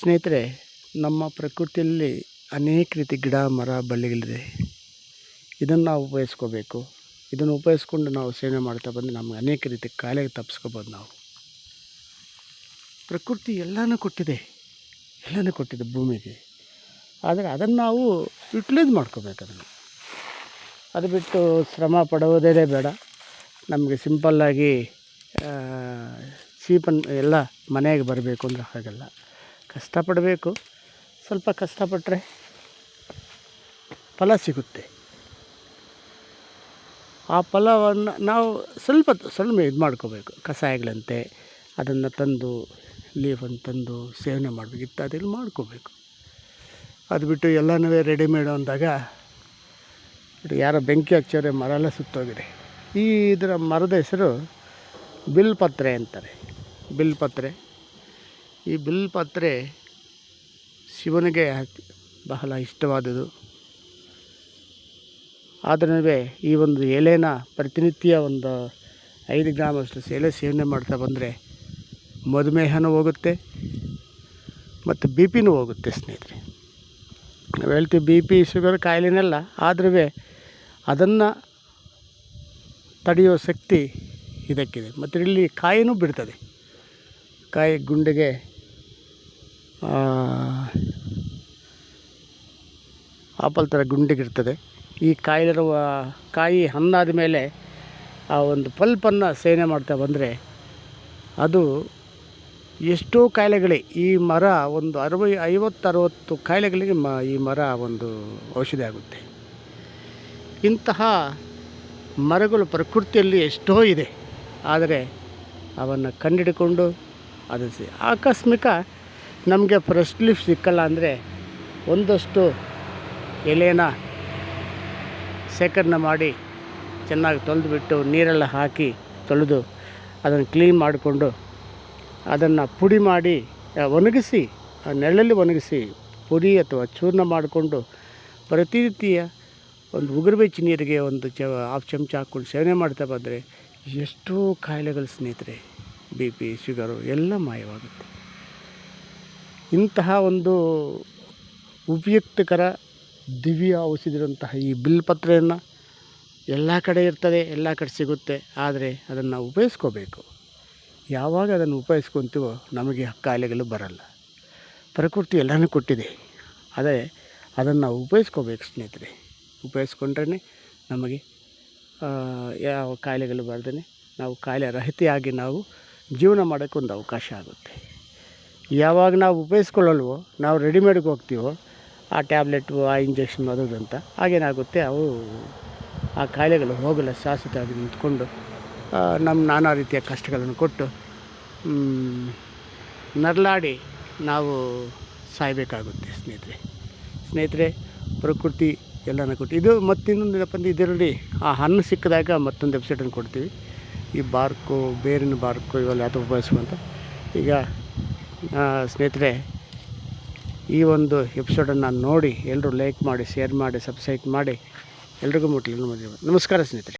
ಸ್ನೇಹಿತರೆ, ನಮ್ಮ ಪ್ರಕೃತಿಯಲ್ಲಿ ಅನೇಕ ರೀತಿ ಗಿಡ, ಮರ, ಬಳ್ಳಿಗಳಿದೆ. ಇದನ್ನು ನಾವು ಉಪಯೋಗಿಸ್ಕೋಬೇಕು. ಇದನ್ನು ಉಪಯೋಗಿಸ್ಕೊಂಡು ನಾವು ಸೇವನೆ ಮಾಡ್ತಾ ಬಂದು ನಮ್ಗೆ ಅನೇಕ ರೀತಿ ಕಾಯಿಲೆಗೆ ತಪ್ಪಿಸ್ಕೋಬೋದು ನಾವು. ಪ್ರಕೃತಿ ಎಲ್ಲನೂ ಕೊಟ್ಟಿದೆ. ಎಲ್ಲನೂ ಕೊಟ್ಟಿದೆ ಭೂಮಿಗೆ. ಆದರೆ ಅದನ್ನು ನಾವು ಯುಟಿಲೈಸ್ ಮಾಡ್ಕೋಬೇಕು ಅದನ್ನು. ಅದು ಬಿಟ್ಟು ಶ್ರಮ ಪಡುವುದೇ ಬೇಡ. ನಮಗೆ ಸಿಂಪಲ್ಲಾಗಿ ಚೀಪನ್ ಎಲ್ಲ ಮನೆಗೆ ಬರಬೇಕು ಅಂದರೆ ಹಾಗಲ್ಲ. ಕಷ್ಟಪಡಬೇಕು. ಸ್ವಲ್ಪ ಕಷ್ಟಪಟ್ಟರೆ ಫಲ ಸಿಗುತ್ತೆ. ಆ ಫಲವನ್ನು ನಾವು ಸ್ವಲ್ಪ ಸ್ವಲ್ಪ ಇದು ಮಾಡ್ಕೋಬೇಕು. ಕಷಾಯಗಳಂತೆ ಅದನ್ನು ತಂದು, ಲೀಫನ್ನು ತಂದು ಸೇವನೆ ಮಾಡಬೇಕು. ಇತ್ಯಾದಿಗಳು ಮಾಡ್ಕೋಬೇಕು. ಅದು ಬಿಟ್ಟು ಎಲ್ಲನೂ ರೆಡಿಮೇಡ್ ಅಂದಾಗ ಯಾರೋ ಬೆಂಕಿ ಹಚ್ಚೋರೆ ಮರ ಎಲ್ಲ ಸುತ್ತೋಗಿದೆ. ಈ ಇದರ ಮರದ ಹೆಸರು ಬಿಲ್ಪತ್ರೆ ಅಂತಾರೆ. ಬಿಲ್ಪತ್ರೆ. ಈ ಬಿಲ್ ಬಿಲ್ಪತ್ರೆ ಶಿವನಿಗೆ ಬಹಳ ಇಷ್ಟವಾದುದು ಆದ್ರೂ ಈ ಒಂದು ಎಲೆನ ಪ್ರತಿನಿತ್ಯ ಒಂದು ಐದು ಗ್ರಾಮಷ್ಟು ಎಲೆ ಸೇವನೆ ಮಾಡ್ತಾ ಬಂದರೆ ಮಧುಮೇಹನೂ ಹೋಗುತ್ತೆ ಮತ್ತು ಬಿ ಪಿನೂ ಹೋಗುತ್ತೆ ಸ್ನೇಹಿತರೆ. ನಾವು ಹೇಳ್ತೀವಿ ಬಿ ಪಿ ಶುಗರ್ ಕಾಯಿಲೆನೆಲ್ಲ ಆದ್ರೂ ಅದನ್ನು ತಡೆಯೋ ಶಕ್ತಿ ಇದಕ್ಕಿದೆ. ಮತ್ತು ಇಲ್ಲಿ ಕಾಯಿನೂ ಬಿಡ್ತದೆ. ಕಾಯಿ ಗುಂಡಿಗೆ ಆಪಲ್ ಥರ ಗುಂಡಿಗಿರ್ತದೆ ಈ ಕಾಯಿಲಿರುವ ಕಾಯಿ ಹಣ್ಣಾದ ಮೇಲೆ ಆ ಒಂದು ಪಲ್ಪನ್ನು ಸೇವನೆ ಮಾಡ್ತಾ ಬಂದರೆ ಅದು ಎಷ್ಟೋ ಕಾಯಿಲೆಗಳೇ, ಈ ಮರ ಒಂದು ಅರವೈ ಐವತ್ತು ಅರವತ್ತು ಕಾಯಿಲೆಗಳಿಗೆ ಮ, ಈ ಮರ ಒಂದು ಔಷಧಿ ಆಗುತ್ತೆ. ಇಂತಹ ಮರಗಳು ಪ್ರಕೃತಿಯಲ್ಲಿ ಎಷ್ಟೋ ಇದೆ, ಆದರೆ ಅವನ್ನು ಕಂಡಿಡಿಕೊಂಡು ಅದು ಆಕಸ್ಮಿಕ ನಮಗೆ ಫ್ರೆಶ್ ಲೀಫ್ ಸಿಕ್ಕಲ್ಲ ಅಂದರೆ ಒಂದಷ್ಟು ಎಲೆನ ಶೇಖರಣೆ ಮಾಡಿ ಚೆನ್ನಾಗಿ ತೊಳೆದ್ಬಿಟ್ಟು ನೀರೆಲ್ಲ ಹಾಕಿ ತೊಳೆದು ಅದನ್ನು ಕ್ಲೀನ್ ಮಾಡಿಕೊಂಡು ಅದನ್ನು ಪುಡಿ ಮಾಡಿ ಒಣಗಿಸಿ, ಆ, ನೆರಳಲ್ಲಿ ಒಣಗಿಸಿ ಪುಡಿ ಅಥವಾ ಚೂರ್ಣ ಮಾಡಿಕೊಂಡು ಪ್ರತಿನಿತ್ಯ ಒಂದು ಉಗುರು ಬೆಚ್ಚ ನೀರಿಗೆ ಒಂದು ಚ ಹಾಫ್ ಚಮಚ ಹಾಕ್ಕೊಂಡು ಸೇವನೆ ಮಾಡ್ತಾ ಬಂದರೆ ಎಷ್ಟೋ ಕಾಯಿಲೆಗಳು ಸ್ನೇಹಿತರೆ ಬಿ ಪಿ ಶುಗರು ಎಲ್ಲ ಮಾಯವಾಗುತ್ತೆ. ಇಂತಹ ಒಂದು ಉಪಯುಕ್ತಕರ ದಿವ್ಯ ಔಷಧಿ ಈ ಈ ಬಿಲ್ಪತ್ರೆಯನ್ನು ಎಲ್ಲ ಕಡೆ ಇರ್ತದೆ, ಎಲ್ಲ ಕಡೆ ಸಿಗುತ್ತೆ. ಆದರೆ ಅದನ್ನು ಉಪಯೋಗಿಸ್ಕೋಬೇಕು. ಯಾವಾಗ ಅದನ್ನು ಉಪಯೋಗಿಸ್ಕೊತೀವೋ ನಮಗೆ ಕಾಯಿಲೆಗಳು ಬರಲ್ಲ. ಪ್ರಕೃತಿ ಎಲ್ಲನೂ ಕೊಟ್ಟಿದೆ. ಅದೇ ಅದನ್ನು ಉಪಯೋಗಿಸ್ಕೋಬೇಕು ಸ್ನೇಹಿತರೆ. ಉಪಯೋಗಿಸ್ಕೊಂಡ್ರೇ ನಮಗೆ ಯಾವ ಕಾಯಿಲೆಗಳು ಬರ್ದೇ ನಾವು ಕಾಯಿಲೆ ರಹಿತೆಯಾಗಿ ನಾವು ಜೀವನ ಮಾಡೋಕ್ಕೆ ಒಂದು ಅವಕಾಶ ಆಗುತ್ತೆ. ಯಾವಾಗ ನಾವು ಉಪಯೋಗಿಸ್ಕೊಳ್ಳಲ್ವೋ, ನಾವು ರೆಡಿಮೇಡ್ಗೆ ಹೋಗ್ತೀವೋ, ಆ ಟ್ಯಾಬ್ಲೆಟು, ಆ ಇಂಜೆಕ್ಷನ್ ಅದು ಅಂತ ಆಗೇನಾಗುತ್ತೆ ಅವು ಆ ಕಾಯಿಲೆಗಳು ಹೋಗಲ್ಲ, ಶಾಶ್ವತವಾಗಿ ನಿಂತ್ಕೊಂಡು ನಮ್ಮ ನಾನಾ ರೀತಿಯ ಕಷ್ಟಗಳನ್ನು ಕೊಟ್ಟು ನರಳಾಡಿ ನಾವು ಸಾಯಬೇಕಾಗುತ್ತೆ ಸ್ನೇಹಿತರೆ. ಸ್ನೇಹಿತರೆ, ಪ್ರಕೃತಿ ಎಲ್ಲನ ಕೊಟ್ಟು, ಇದು ಮತ್ತಿನ್ನೊಂದು ಏನಪ್ಪ ಅಂದರೆ ಇದರಲ್ಲಿ ಆ ಹಣ್ಣು ಸಿಕ್ಕಿದಾಗ ಮತ್ತೊಂದು ಎಪಿಸೋಡನ್ನು ಕೊಡ್ತೀವಿ. ಈ ಬಾರ್ಕು, ಬೇರಿನ ಬಾರ್ಕು, ಇವೆಲ್ಲ ಅಥವಾ ಉಪಯೋಗಿಸುವಂಥ ಈಗ ಸ್ನೇಹಿತರೆ, ಈ ಒಂದು ಎಪಿಸೋಡನ್ನು ನೋಡಿ ಎಲ್ಲರೂ ಲೈಕ್ ಮಾಡಿ ಶೇರ್ ಮಾಡಿ ಸಬ್ಸ್ಕ್ರೈಬ್ ಮಾಡಿ, ಎಲ್ರಿಗೂ ಮುಟ್ಲಿ ನಮಸ್ಕಾರ ಸ್ನೇಹಿತರೆ.